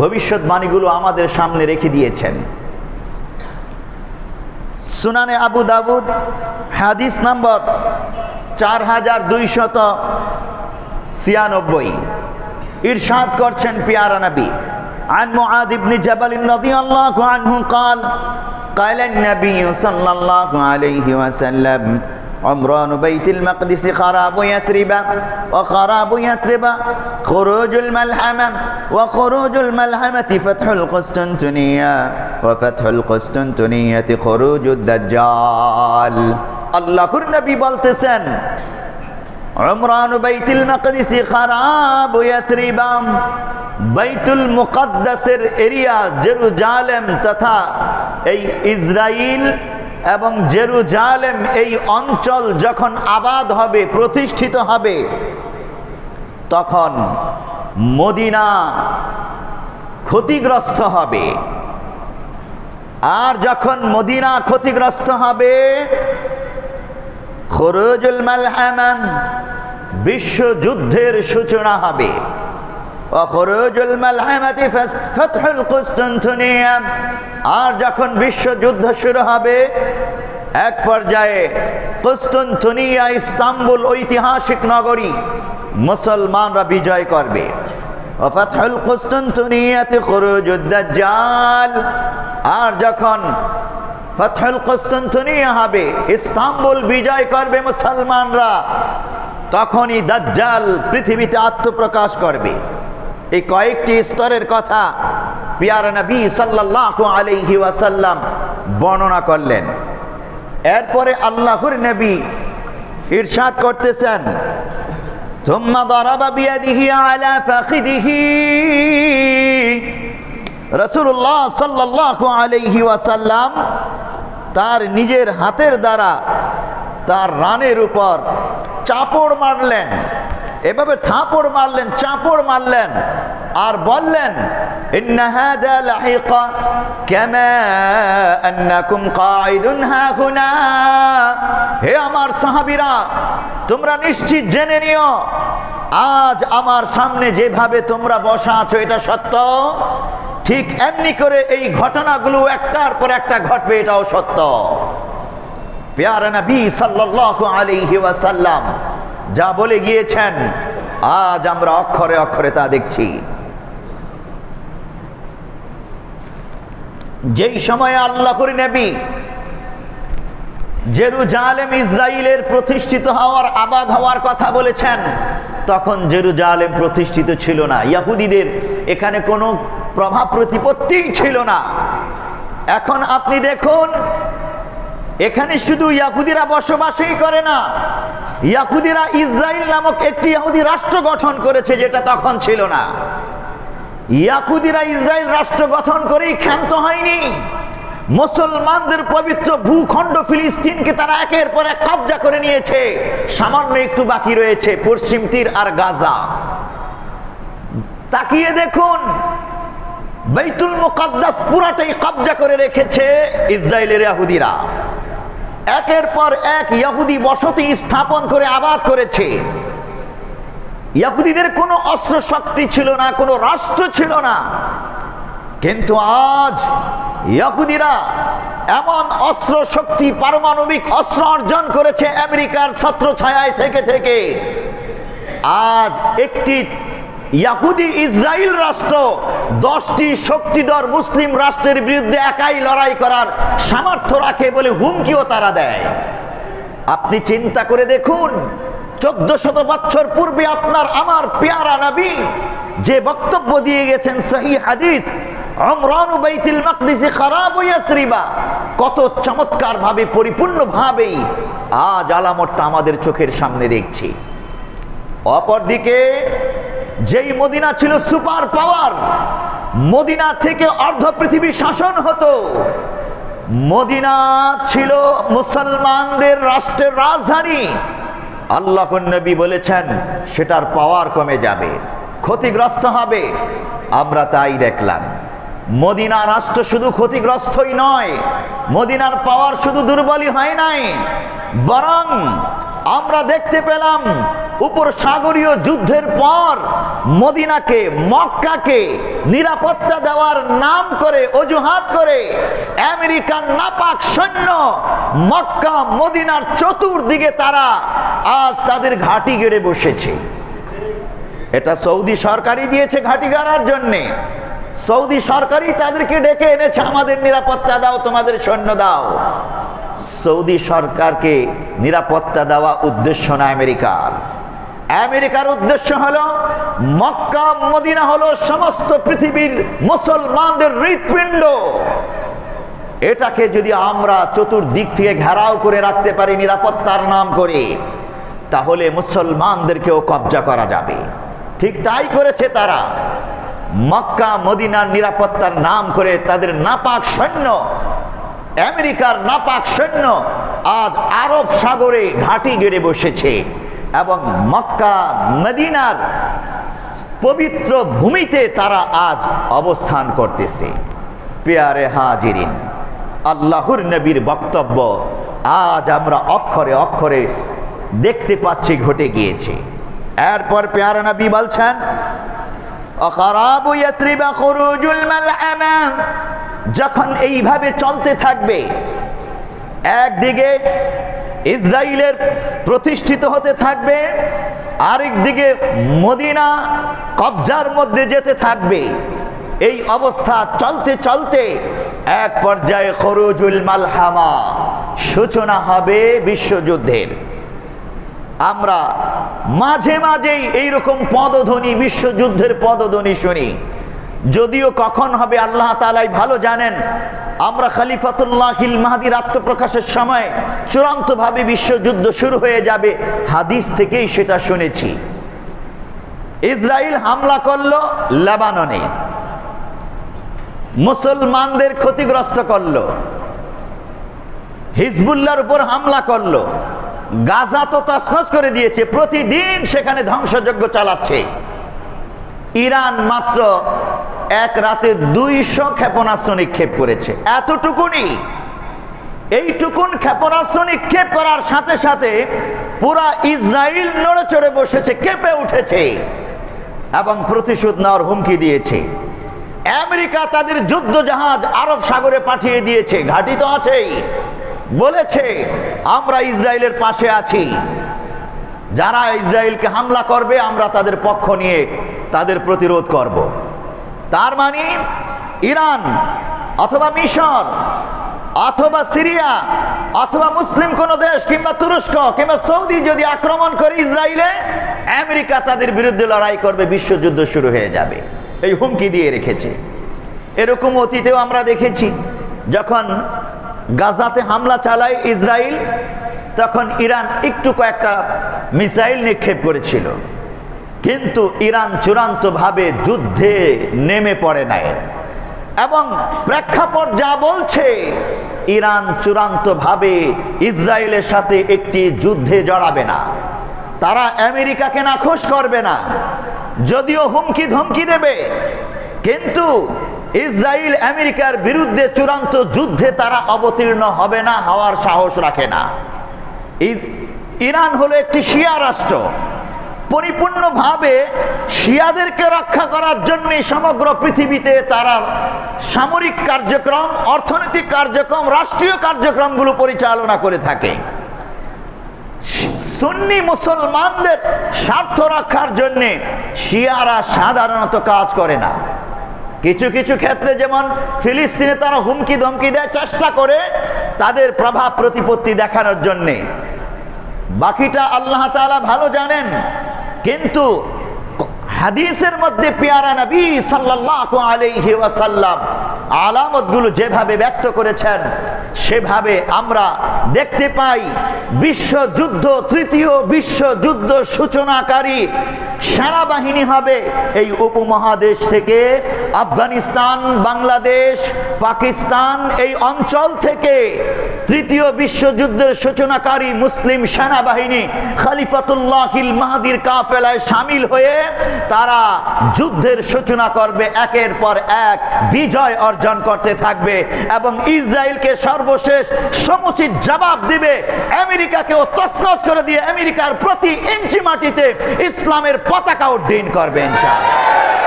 ভবিষ্যৎবাণীগুলো আমাদের সামনে রেখে দিয়েছেন সুনানে আবু দাবুদ হাদিস নম্বর চার হাজার দুইশত ছিয়ানব্বই ইরশাদ করছেন পিয়ারা নবী عن معاذ بن جبل رضي الله عنه قال قال النبي صلى الله عليه وسلم عمران بيت المقدس خراب يثرب وخراب يثرب خروج الملحمة وخروج الملحمة فتح القسطنطينية وفتح القسطنطينية خروج الدجال الله النبي বলতেছেন عمران بيت المقدس خراب يثرب বাইতুল মুকাদ্দাসের এরিয়া জেরুজালেম তথা এই ইসরায়েল এবং জেরুজালেম এই অঞ্চল যখন আবাদ হবে, প্রতিষ্ঠিত হবে, তখন মদিনা ক্ষতিগ্রস্ত হবে। আর যখন মদিনা ক্ষতিগ্রস্ত হবে বিশ্বযুদ্ধের সূচনা হবে। অখরুজুল মালহামাতি ফতহুল কুস্তান্তনিয়া। আর যখন বিশ্বযুদ্ধ শুরু হবে, এক পর্যায়ে কুস্তান্তনিয়া ইস্তাম্বুল ঐতিহাসিক নগরী মুসলমানরা বিজয় করবে। ওফাতহুল কুস্তান্তনিয়াতে খরুজুদ দাজ্জাল। আর যখন ফতহুল কুস্তান্তনিয়া হবে, ইস্তাম্বুল বিজয় করবে মুসলমানরা, তখনই দাজ্জাল পৃথিবীতে আত্মপ্রকাশ করবে। এই কয়েকটি স্তরের কথা পিয়ারা নবী সাল্লাল্লাহু আলাইহি ওয়াসাল্লাম বর্ণনা করলেন এরপরে আল্লাহর নবী ইরশাদ করতেছেন ثم ضرب بيده على فخذه রসুল্লাহ সাল্লাল্লাহু আলাইহি ওয়াসাল্লাম তার নিজের হাতের দ্বারা তার রানের উপর চাপড় মারলেন এভাবে থাপড় মারলেন, চাপড় মারলেন আর বললেন হে আমার সাহাবিরা, তোমরা নিশ্চিত জেনে নিও, আজ আমার সামনে যেভাবে তোমরা বসা আছো, এটা সত্য? ঠিক এমনি করে এই ঘটনাগুলো একটার পর একটা ঘটবে, এটাও সত্য। পেয়ারা নবী সাল্লাল্লাহু আলাইহি ওয়াসাল্লাম যা বলে গিয়েছেন, আজ আমরা অক্ষরে অক্ষরে তা দেখছি। যেই সময়ে আল্লাহ করি নবী জেরুজালেম ইসরায়েলের প্রতিষ্ঠিত হওয়ার আবাদ হওয়ার কথা বলেছেন, তখন জেরুজালেম প্রতিষ্ঠিত ছিল না। ইয়াহুদিদের এখানে কোনো প্রভাব প্রতিপত্তিই ছিল না। এখন আপনি দেখুন এখানে শুধু ইয়াহুদিরা বসবাসই করে না ইয়াকুদিরা ইসরায়েল নামক একটি ইয়াহুদি রাষ্ট্র গঠন করেছে যেটা তখন ছিল না। ইয়াকুদিরা ইসরায়েল রাষ্ট্র গঠন করেই ক্ষান্ত হয়নি। মুসলমানদের পবিত্র ভূখণ্ড ফিলিস্তিনকে তারা একের পর এক কবজা করে নিয়েছে। সামান্য একটু বাকি রয়েছে, পশ্চিম তীর আর গাজা। তাকিয়ে দেখুন বৈতুল মুকাদ্দাস পুরাটাই কবজা করে রেখেছে ইসরায়েলের ইয়াহুদিরা। একের পর এক ইয়াহুদি বসতি স্থাপন করে আবাদ করেছে। ইয়াহুদিদের কোনো অস্ত্র শক্তি ছিল না, কোনো রাষ্ট্র ছিল না। কিন্তু আজ ইয়াহুদিরা এমন অস্ত্র শক্তি পারমাণবিক অস্ত্র অর্জন করেছে আমেরিকার ছত্র ছায়ায় থেকে থেকে। আজ একটি ইয়াহুদি ইসরায়েল রাষ্ট্র দশটি শক্তিধর মুসলিম রাষ্ট্রের বিরুদ্ধে একাই লড়াই করার সামর্থ্য রাখে বলে হুমকিও তারা দেয়। আপনি চিন্তা করে দেখুন চোদ্দ শত বছর পূর্বে আপনার আমার পেয়ারা নবী যে বক্তব্য দিয়ে গেছেন সহি হাদিস কত চমৎকার ভাবে পরিপূর্ণ ভাবেই আজ আলামতটা আমাদের চোখের সামনে দেখছি। অপরদিকে যেই মদিনা ছিল সুপার পাওয়ার, মদিনা থেকে অর্ধ পৃথিবী শাসন হতো। মদিনা ছিল মুসলমানদের রাষ্ট্রের রাজধানী। আল্লাহ নবী বলেছেন, সেটার পাওয়ার কমে যাবে, ক্ষতিগ্রস্ত হবে। আমরা তাই দেখলাম, মদিনা রাষ্ট্র শুধু ক্ষতিগ্রস্তই নয়, মদিনার পাওয়ার শুধু দুর্বলই হয় নাই। বরং আমরা দেখতে পেলাম উপর সাগরীয় যুদ্ধের পর মদিনাকে, মক্কাকে নিরাপত্তা দেওয়ার নাম করে, অজুহাত করে আমেরিকান নাপাক সৈন্য মক্কা, মদিনার চতুর্দিকে তারা আজ তাদের ঘাঁটি গেড়ে বসেছে। এটা সৌদি সরকারই দিয়েছে ঘাঁটি গাড়ার জন্যে। সৌদি সরকারই তাদেরকে ডেকে এনেছে, আমাদের নিরাপত্তা দাও, তোমাদের সৈন্য দাও। সৌদি সরকারকে নিরাপত্তা দেওয়া উদ্দেশ্য না আমেরিকার। আমেরিকার উদ্দেশ্য হলো মক্কা, মদিনা হলো সমস্ত পৃথিবীর মুসলমানদের হৃৎপিণ্ড। এটাকে যদি আমরা চতুর্দিক থেকে ঘেরাও করে রাখতে পারি নিরাপত্তার নাম করে, তাহলে মুসলমানদেরকেও কবজা করা যাবে। ঠিক তাই করেছে তারা। মক্কা, মদিনার নিরাপত্তার নাম করে তাদের নাপাক সৈন্য, আমেরিকার নাপাক সৈন্য আজ আরব সাগরে ঘাঁটি গেড়ে বসেছে। এবং মক্কা, মদিনার পবিত্র ভূমিতে তারা আজ অবস্থান করতেছে। পেয়ারে হাজিরিন, আল্লাহর নবীর বক্তব্য আজ আমরা অক্ষরে অক্ষরে দেখতে পাচ্ছি, ঘটে গিয়েছে। এরপর পেয়ারা নবী বলছেন যখন এইভাবে চলতে থাকবে, একদিকে ইসরায়েলের প্রতিষ্ঠিত হতে থাকবে, আরেক দিকে মদিনা কবজার মধ্যে যেতে থাকবে। এই অবস্থা চলতে চলতে এক পর্যায়ে খরুজুল মালহামা সূচনা হবে বিশ্বযুদ্ধের। আমরা মাঝে মাঝেই এইরকম পদধ্বনি, বিশ্বযুদ্ধের পদধ্বনি শুনি। যদিও কখন হবে আল্লাহ তালাই ভালো জানেন আমরা খালিফাতুল্লাহ হিল মাহাদির আত্মপ্রকাশের সময় চূড়ান্তভাবে বিশ্বযুদ্ধ শুরু হয়ে যাবে। হাদিস থেকেই সেটা শুনেছি। ইসরায়েল হামলা করল লেবাননে। মুসলমানদের ক্ষতিগ্রস্ত করল। হিজবুল্লার উপর হামলা করল। গাজা তো তসনস করে দিয়েছে, প্রতিদিন সেখানে ধ্বংসযজ্ঞ চালাচ্ছে। ইরান মাত্র এক রাতে দুইশো ক্ষেপণাস্ত্র নিক্ষেপ করেছে। এতটুকুনি। এইটুকুন ক্ষেপণাস্ত্র নিক্ষেপ করার সাথে সাথে পুরা ইসরায়েল নড়ে চড়ে বসেছে, কেঁপে উঠেছে এবং প্রতিশোধ নেওয়ার হুমকি দিয়েছে। আমেরিকা তাদের যুদ্ধ জাহাজ আরব সাগরে পাঠিয়ে দিয়েছে, ঘাঁটি তো আছেই। বলেছে, আমরা ইসরায়েলের পাশে আছি। যারা ইসরায়েলকে হামলা করবে, আমরা তাদের পক্ষ নিয়ে তাদের প্রতিরোধ করব। তার মানে ইরান অথবা মিশর অথবা সিরিয়া অথবা মুসলিম কোন দেশ কিংবা তুরস্ক কিংবা সৌদি যদি আক্রমণ করে ইসরায়েলে, আমেরিকা তাদের বিরুদ্ধে লড়াই করবে, বিশ্বযুদ্ধ শুরু হয়ে যাবে। এই হুমকি দিয়ে রেখেছে। এরকম অতীতেও আমরা দেখেছি, যখন গাজাতে হামলা চালায় ইসরায়েল, তখন ইরান একটু কয়েকটা মিসাইল নিক্ষেপ করেছিল। কিন্তু ইরান চূড়ান্তভাবে যুদ্ধে নেমে পড়ে নাই। এবং প্রেক্ষাপট যা বলছে, ইরান চূড়ান্তভাবে ইসরায়েলের সাথে একটি যুদ্ধে জড়াবে না। তারা আমেরিকাকে নাখোশ করবে না, যদিও হুমকি ধমকি দেবে। কিন্তু ইসরায়েল আমেরিকার বিরুদ্ধে চূড়ান্ত যুদ্ধে তারা অবতীর্ণ হবে না, হওয়ার সাহস রাখে না। ইরান হলো একটি শিয়া রাষ্ট্র। পরিপূর্ণভাবে শিয়াদেরকে রক্ষা করার জন্য সমগ্র পৃথিবীতে তারা সামরিক কার্যক্রম, অর্থনৈতিক কার্যক্রম, রাষ্ট্রীয় কার্যক্রমগুলো পরিচালনা করে থাকে। সুন্নি মুসলমানদের স্বার্থ রক্ষার জন্য শিয়ারা সাধারণত কাজ করে না। কিছু কিছু ক্ষেত্রে যেমন ফিলিস্তিনে তারা হুমকি ধমকি দেয় চেষ্টা করে, তাদের প্রভাব প্রতিপত্তি দেখানোর জন্যে। বাকিটা আল্লাহ তালা ভালো জানেন। কিন্তু হাদিসের মধ্যে পেয়ারা নবী সাল্লাল্লাহু আলাইহি ওয়াসাল্লাম আলামতগুলো যেভাবে ব্যক্ত করেছেন, সেভাবে আমরা দেখতে পাই বিশ্বযুদ্ধ, তৃতীয় বিশ্বযুদ্ধ সূচনাকারী সেনাবাহিনী হবে এই উপমহাদেশ থেকে। আফগানিস্তান, বাংলাদেশ, পাকিস্তান এই অঞ্চল থেকে তৃতীয় বিশ্বযুদ্ধের সূচনাকারী মুসলিম সেনাবাহিনী খালিফাতুল্লাহিল মাহাদির কাফেলায় সামিল হয়ে তারা যুদ্ধের সূচনা করবে, একের পর এক বিজয় অর্জন করতে থাকবে এবং ইসরায়েলকে সর্বশেষ সমুচিত জবাব দিবে, আমেরিকাকেও তছনছ করে দিয়ে আমেরিকার প্রতি ইঞ্চি মাটিতে ইসলামের পতাকা উড্ডীন করবে, ইনশাআল্লাহ।